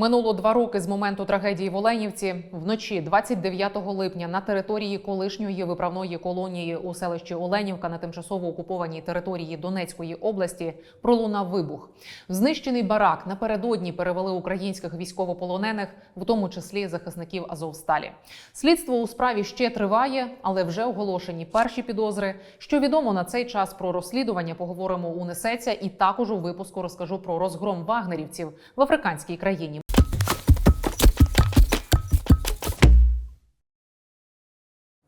Минуло два роки з моменту трагедії в Оленівці. Вночі, 29 липня, на території колишньої виправної колонії у селищі Оленівка на тимчасово окупованій території Донецької області пролунав вибух. В знищений барак напередодні перевели українських військовополонених, в тому числі захисників Азовсталі. Слідство у справі ще триває, але вже оголошені перші підозри. Що відомо на цей час про розслідування поговоримо у Несеться, і також у випуску розкажу про розгром вагнерівців в африканській країні.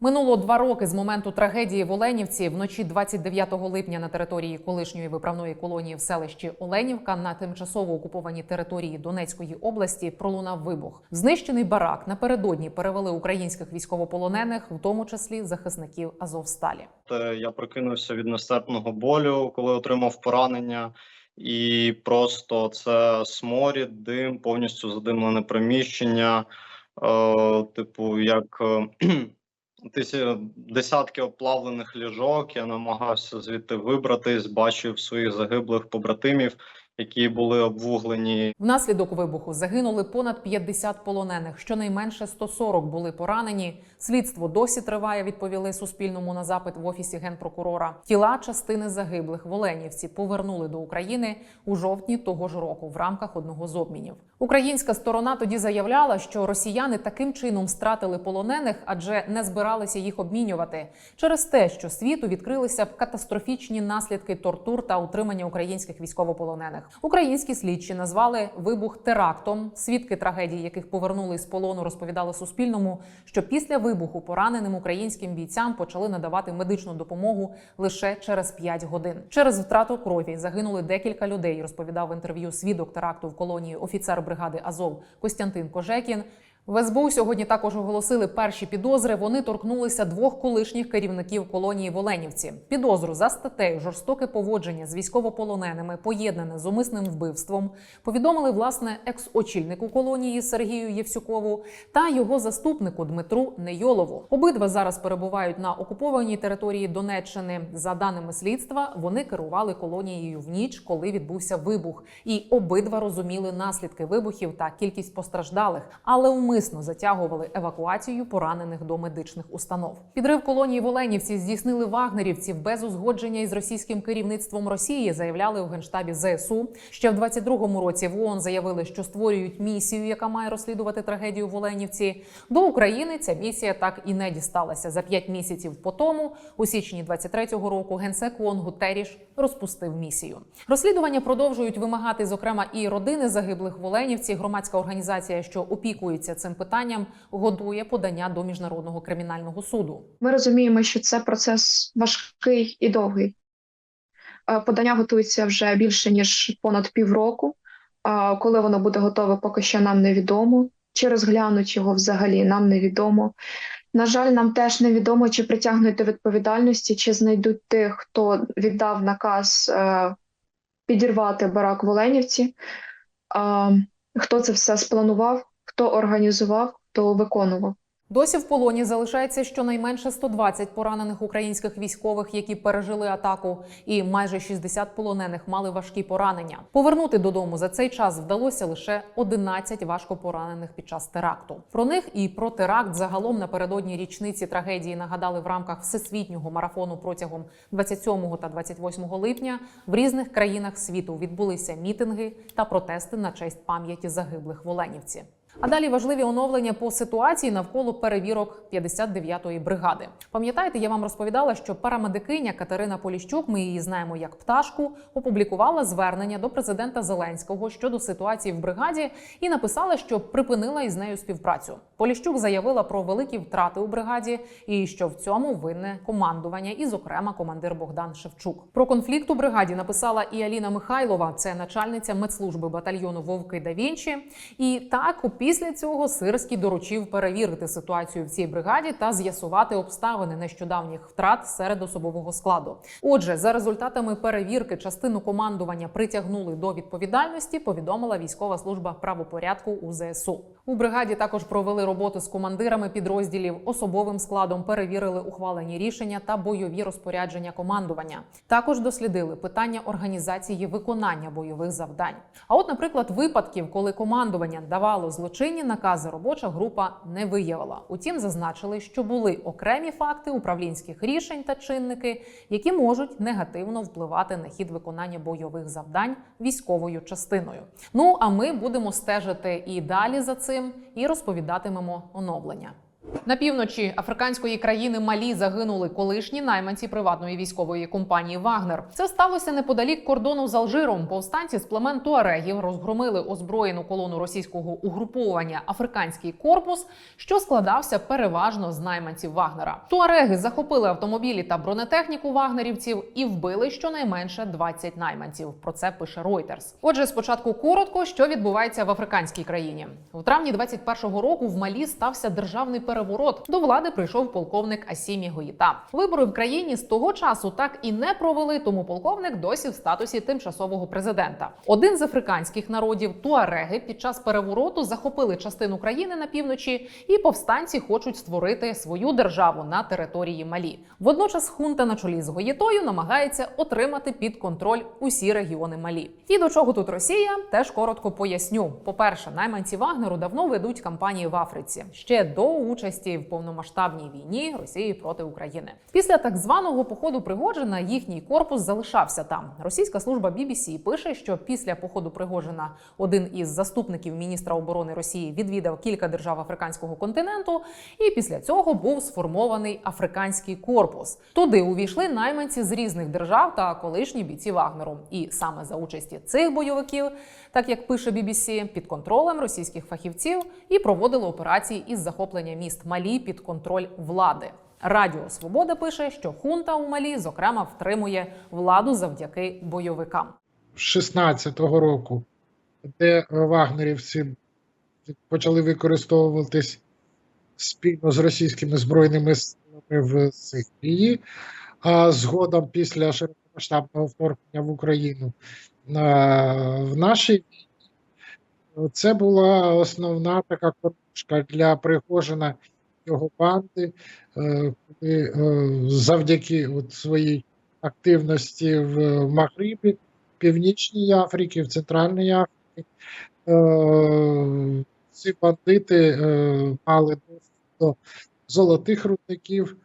Минуло два роки з моменту трагедії в Оленівці. Вночі 29 липня на території колишньої виправної колонії в селищі Оленівка на тимчасово окупованій території Донецької області пролунав вибух. Знищений барак напередодні перевели українських військовополонених, в тому числі захисників Азовсталі. Е, Я прокинувся від нестерпного болю, коли отримав поранення, і просто це сморід, дим, повністю задимлене приміщення. Е, типу, як е, десятки оплавлених ліжок. Я намагався звідти вибратись, бачив своїх загиблих побратимів, які були обвуглені. Внаслідок вибуху загинули понад 50 полонених. Щонайменше 140 були поранені. Слідство досі триває. Відповіли Суспільному на запит в офісі генпрокурора. Тіла частини загиблих в Оленівці повернули до України у жовтні того ж року в рамках одного з обмінів. Українська сторона тоді заявляла, що росіяни таким чином стратили полонених, адже не збиралися їх обмінювати через те, що світу відкрилися катастрофічні наслідки тортур та утримання українських військовополонених. Українські слідчі назвали вибух терактом. Свідки трагедії, яких повернули з полону, розповідали Суспільному, що після вибуху пораненим українським бійцям почали надавати медичну допомогу лише через 5 годин. Через втрату крові загинули декілька людей. Розповідав в інтерв'ю свідок теракту в колонії офіцер бригади Азов Костянтин Кожекін. В СБУ сьогодні також оголосили перші підозри. Вони торкнулися двох колишніх керівників колонії в Оленівці. Підозру за статтею жорстоке поводження з військовополоненими, поєднане з умисним вбивством, повідомили власне екс-очільнику колонії Сергію Євсюкову та його заступнику Дмитру Нейолову. Обидва зараз перебувають на окупованій території Донеччини. За даними слідства, вони керували колонією в ніч, коли відбувся вибух, і обидва розуміли наслідки вибухів та кількість постраждалих, але умисно затягували евакуацію поранених до медичних установ. Підрив колонії в Оленівці здійснили вагнерівці без узгодження із російським керівництвом Росії, заявляли у генштабі ЗСУ. Ще в 22-му році в ООН заявили, що створюють місію, яка має розслідувати трагедію в Оленівці. До України ця місія так і не дісталася. За п'ять місяців по тому, у січні 23-го року, генсек ООН Гутеріш розпустив місію. Розслідування продовжують вимагати, зокрема, і родини загиблих в Оленівці. Громадська організація, що опікується цим питанням, готує подання до міжнародного кримінального суду. Ми розуміємо, що це процес важкий і довгий. Е, Подання готується вже більше ніж понад півроку. А Коли воно буде готове, поки що нам невідомо. Чи розглянуть його взагалі, нам невідомо. На жаль, нам теж невідомо, чи притягнуть до відповідальності, чи знайдуть тих, хто віддав наказ е, підірвати барак в Оленівці, хто це все спланував, хто організував, хто виконував. Досі в полоні залишається щонайменше 120 поранених українських військових, які пережили атаку, і майже 60 полонених мали важкі поранення. Повернути додому за цей час вдалося лише 11 важко поранених під час теракту. Про них і про теракт загалом напередодні річниці трагедії нагадали в рамках всесвітнього марафону протягом 27 та 28 липня. В різних країнах світу відбулися мітинги та протести на честь пам'яті загиблих в Оленівці. А далі важливі оновлення по ситуації навколо перевірок 59-ї бригади. Пам'ятаєте, я вам розповідала, що парамедикиня Катерина Поліщук, ми її знаємо як пташку, опублікувала звернення до президента Зеленського щодо ситуації в бригаді і написала, що припинила із нею співпрацю. Поліщук заявила про великі втрати у бригаді і що в цьому винне командування, і, зокрема, командир Богдан Шевчук. Про конфлікт у бригаді написала і Аліна Михайлова, це начальниця медслужби батальйону Вовки да Вінчі. І так у Після цього Сирський доручив перевірити ситуацію в цій бригаді та з'ясувати обставини нещодавніх втрат серед особового складу. Отже, за результатами перевірки частину командування притягнули до відповідальності. Повідомила військова служба правопорядку у ЗСУ. У бригаді також провели роботу з командирами підрозділів, особовим складом перевірили ухвалені рішення та бойові розпорядження командування. Також дослідили питання організації виконання бойових завдань. А от, наприклад, випадків, коли командування давало злочинні накази, робоча група не виявила. Утім, зазначили, що були окремі факти управлінських рішень та чинники, які можуть негативно впливати на хід виконання бойових завдань військовою частиною. Ну а ми будемо стежити і далі за цим, і розповідатимемо оновлення. На півночі африканської країни Малі загинули колишні найманці приватної військової компанії Вагнер. Це сталося неподалік кордону з Алжиром. Повстанці з племен Туарегів розгромили озброєну колону російського угруповання Африканський корпус, що складався переважно з найманців Вагнера. Туареги захопили автомобілі та бронетехніку вагнерівців і вбили щонайменше 20 найманців. Про це пише Reuters. Отже, спочатку коротко, що відбувається в африканській країні. У травні 21-го року в Малі стався державний переворот. До влади прийшов полковник Асімі Гоїта. Вибори в країні з того часу так і не провели, тому полковник досі в статусі тимчасового президента. Один з африканських народів туареги під час перевороту захопили частину країни на півночі, і повстанці хочуть створити свою державу на території Малі. Водночас хунта на чолі з Гоїтою намагається отримати під контроль усі регіони Малі. І до чого тут Росія? Теж коротко поясню. По перше, найманці Вагнеру давно ведуть кампанії в Африці ще до участі в повномасштабній війні Росії проти України. Після так званого походу Пригожина їхній корпус залишався там. Російська служба BBC пише, що після походу Пригожина один із заступників міністра оборони Росії відвідав кілька держав африканського континенту, і після цього був сформований африканський корпус. Туди увійшли найманці з різних держав та колишні бійці Вагнеру. І саме за участі цих бойовиків, так як пише BBC, під контролем російських фахівців і проводили операції із захоплення міст Малі під контроль влади. Радіо Свобода пише, що хунта у Малі, зокрема, втримує владу завдяки бойовикам. 16-го року, де вагнерівці почали використовуватись спільно з російськими збройними силами в Сирії, а згодом після широкомасштабного вторгнення в Україну в нашій це була основна така кормушка для Пригожина його банди, е, коли е, завдяки от своїй активності в Магрибі, Північній Африці, в Центральній Африці. Е, Ці бандити е, мали доступ до золотих рудників,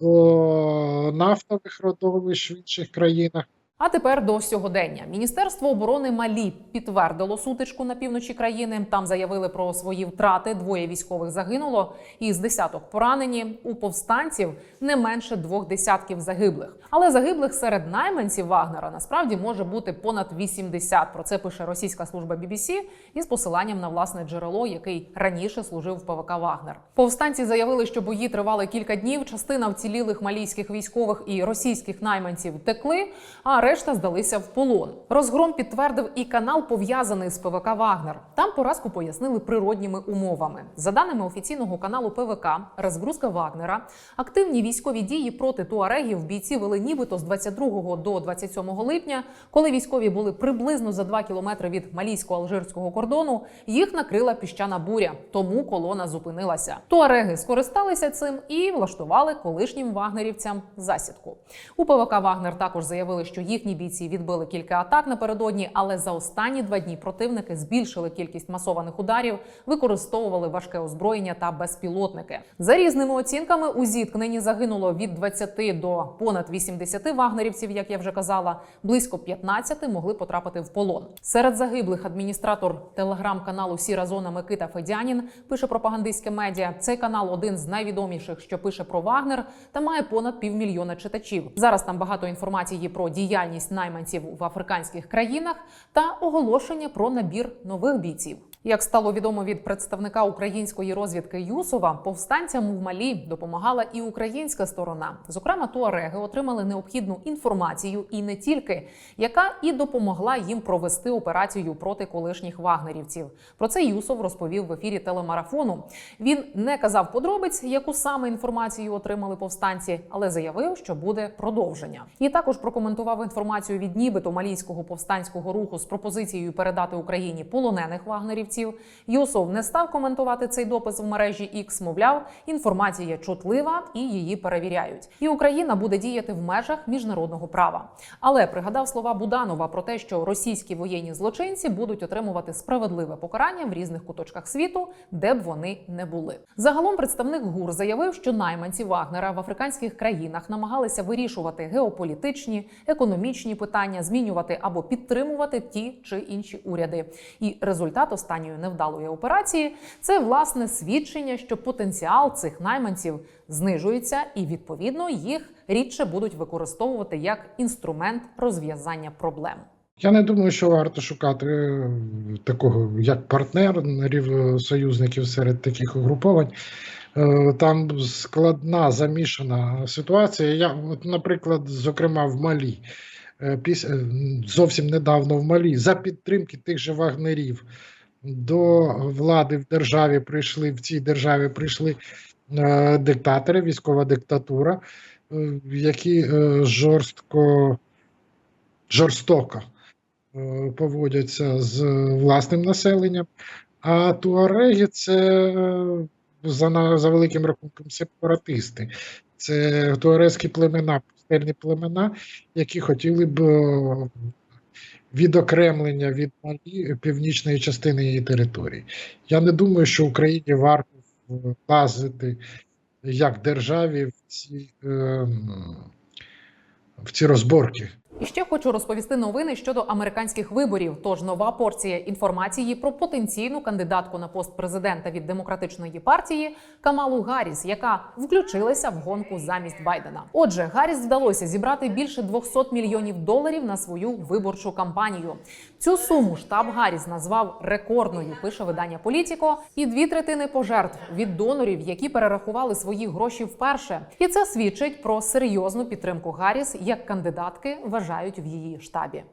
до нафтових родовищ в інших країнах. А тепер до сьогодення. Міністерство оборони Малі підтвердило сутичку на півночі країни. Там заявили про свої втрати. Двоє військових загинуло, і з десяток поранені. У повстанців не менше двох десятків загиблих. Але загиблих серед найманців Вагнера насправді може бути понад 80. Про це пише російська служба BBC із посиланням на власне джерело, який раніше служив в ПВК Вагнер. Повстанці заявили, що бої тривали кілька днів. Частина вцілілих малійських військових і російських найманців текли. А решта здалися в полон. Розгром підтвердив і канал, пов'язаний з ПВК Вагнер. Там поразку пояснили природніми умовами. За даними офіційного каналу ПВК, розгрузка Вагнера, активні військові дії проти туарегів бійці вели нібито з 22 до 27 липня, коли військові були приблизно за 2 кілометри від малійсько-алжирського кордону. Їх накрила піщана буря, тому колона зупинилася. Туареги скористалися цим і влаштували колишнім вагнерівцям засідку. У ПВК Вагнер також заявили, що їхні бійці відбили кілька атак напередодні, але за останні два дні противники збільшили кількість масованих ударів, використовували важке озброєння та безпілотники. За різними оцінками у зіткненні загинуло від 20 до понад 80 вагнерівців, як я вже казала. Близько 15 могли потрапити в полон. Серед загиблих адміністратор телеграм-каналу Сіра зона Микита Федянін пише пропагандистське медіа. Цей канал один з найвідоміших, що пише про Вагнер, та має понад півмільйона читачів. Зараз там багато інформації про діяльність найманців в африканських країнах та оголошення про набір нових бійців. Як стало відомо від представника української розвідки Юсова, повстанцям в Малі допомагала і українська сторона. Зокрема, туареги отримали необхідну інформацію і не тільки, яка і допомогла їм провести операцію проти колишніх вагнерівців. Про це Юсов розповів в ефірі телемарафону. Він не казав подробиць, яку саме інформацію отримали повстанці, але заявив, що буде продовження. І також прокоментував інформацію від нібито малійського повстанського руху з пропозицією передати Україні полонених вагнерівців. Юсов не став коментувати цей допис в мережі X, мовляв, інформація чутлива і її перевіряють. І Україна буде діяти в межах міжнародного права. Але пригадав слова Буданова про те, що російські воєнні злочинці будуть отримувати справедливе покарання в різних куточках світу, де б вони не були. Загалом представник ГУР заявив, що найманці Вагнера в африканських країнах намагалися вирішувати геополітичні, економічні питання, змінювати або підтримувати ті чи інші уряди. І результат останньої невдалої операції це власне свідчення, що потенціал цих найманців знижується, і відповідно їх рідше будуть використовувати як інструмент розв'язання проблем. Я не думаю, що варто шукати е, такого як партнерів союзників серед таких угруповань. Е, Там складна замішана ситуація. Я, от, наприклад, зокрема, в Малі, е, зовсім недавно в Малі, за підтримки тих же вагнерів до влади в державі прийшли, в цій державі прийшли е, диктатори, військова диктатура, е, які е, жорстко, жорстоко поводяться з власним населенням. А туареги це за, за великим рахунком сепаратисти. Це туарезькі племена, пустельні племена, які хотіли б відокремлення від північної частини її території. Я не думаю, що Україні варто влазити як державі в ці, ем, в ці розборки. І ще хочу розповісти новини щодо американських виборів. Тож нова порція інформації про потенційну кандидатку на пост президента від демократичної партії Камалу Гарріс, яка включилася в гонку замість Байдена. Отже, Гарріс вдалося зібрати більше 200 мільйонів доларів на свою виборчу кампанію. Цю суму штаб Гарріс назвав рекордною. Пише видання Політіко, і дві третини пожертв від донорів, які перерахували свої гроші вперше. І це свідчить про серйозну підтримку Гарріс як кандидатки вважають в її штабі.